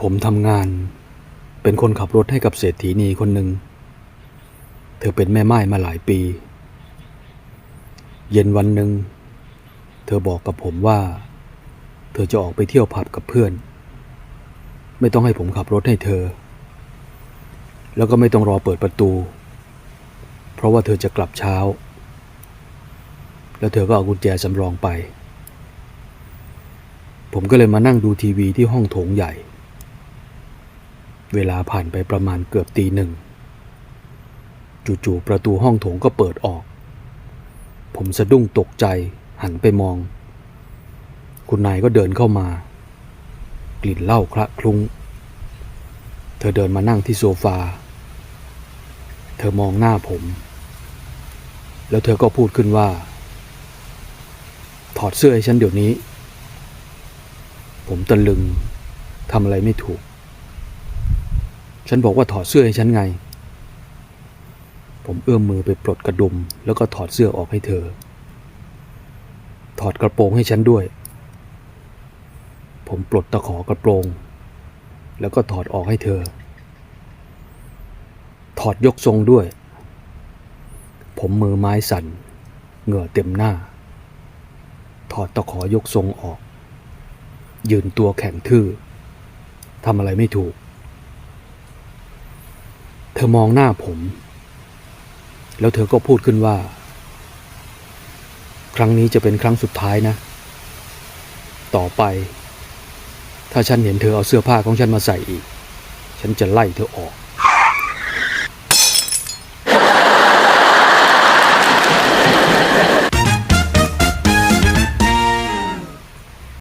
ผมทำงาน เป็นคนขับรถให้กับเศรษฐีนีคนหนึ่ง เธอเป็นแม่ไม้มาหลายปี เย็นวันหนึ่ง เธอบอกกับผมว่า เธอจะออกไปเที่ยวผับกับเพื่อน ไม่ต้องให้ผมขับรถให้เธอ แล้วก็ไม่ต้องรอเปิดประตู เพราะว่าเธอจะกลับเช้า แล้วเธอก็เอากุญแจสำรองไป ผมก็เลยมานั่งดูทีวีที่ห้องโถงใหญ่ เวลาผ่านไปประมาณเกือบตีหนึ่ง จู่ๆประตูห้องโถงก็เปิดออก ผมสะดุ้งตกใจหันไปมอง คุณนายก็เดินเข้ามา กลิ่นเหล้าคละคลุ้ง เธอเดินมานั่งที่โซฟา เธอมองหน้าผม แล้วเธอก็พูดขึ้นว่า ถอดเสื้อให้ฉันเดี๋ยวนี้ ผมตะลึงทำอะไรไม่ถูก ฉันบอกว่าถอดเสื้อให้ฉันไง ผมเอื้อมมือไปปลดกระดุม แล้วก็ถอดเสื้อออกให้เธอ ถอดกระโปรงให้ฉันด้วย ผมปลดตะขอกระโปรง แล้วก็ถอดออกให้เธอ ถอดยกทรงด้วย ผมมือไม้สั่น เหงื่อเต็มหน้า ถอดตะขอยกทรงออก ยืนตัวแข็งทื่อทำอะไรไม่ถูก ธอมองหน้าผม แล้วเธอก็พูดขึ้นว่า ครั้งนี้จะเป็นครั้งสุดท้ายนะ ต่อไป ถ้าฉันเห็นเธอเอาเสื้อผ้าของฉันมาใส่อีก ฉันจะไล่เธอออก